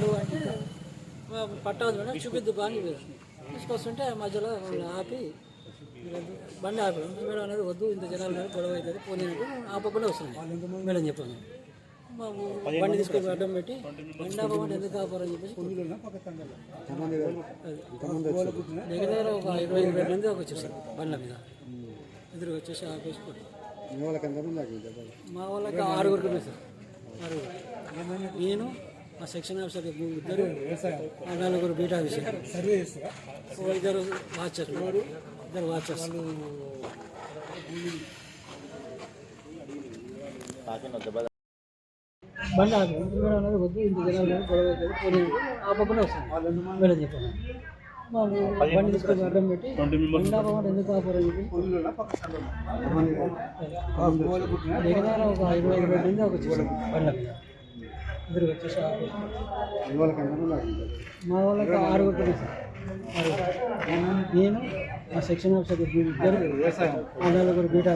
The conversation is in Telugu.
నడువు అంటే "మా పట్టవద్దు మేడం చూపిద్దు బాగా తీసుకొస్తుంటే మధ్యలో ఆపి. బండి ఆపి మేడం అనేది వద్దు ఇంత జనాలు గొడవ అవుతుంది పోనీ ఆపకుండా వస్తున్నాయి మేడం చెప్పాను మాకు బండి తీసుకొని అడ్డం పెట్టి బండి ఆపమంటే ఎందుకు ఆపారని చెప్పేసి. దగ్గర దగ్గర ఒక ఇరవై ఇరవై మంది దాకా వచ్చేసారు బండ్ల మీద ఎదురు వచ్చేసి ఆపేసి కొట్టారు. మీ వాళ్ళకి ఆరుగురికి సార్ ఆరుగురు నేను మా సెక్షన్ ఆఫీసర్ ఇద్దరు నలుగురు బీటా ఆఫీసర్ ఇద్దరు వాచర్ ఇద్దరు వాచర్స్ బండి అనేది వద్దు ఇంత జనాలు గొడవ ఆపకుండా వస్తుంది మేడం చెప్పాను మాకు బండి తీసుకొని అడ్డం పెట్టి బండి ఆపమంటే ఎందుకు చెప్పి దగ్గర ఒక ఇరవై ఇరవై బండ్ల మీద ఇద్దరు వచ్చేసి మీ వాళ్ళకి ఆరుగురు ఉన్నాయి సార్. నేను మా సెక్షన్ ఆఫీసర్ ఇద్దరు ఆ నలుగురు బీటా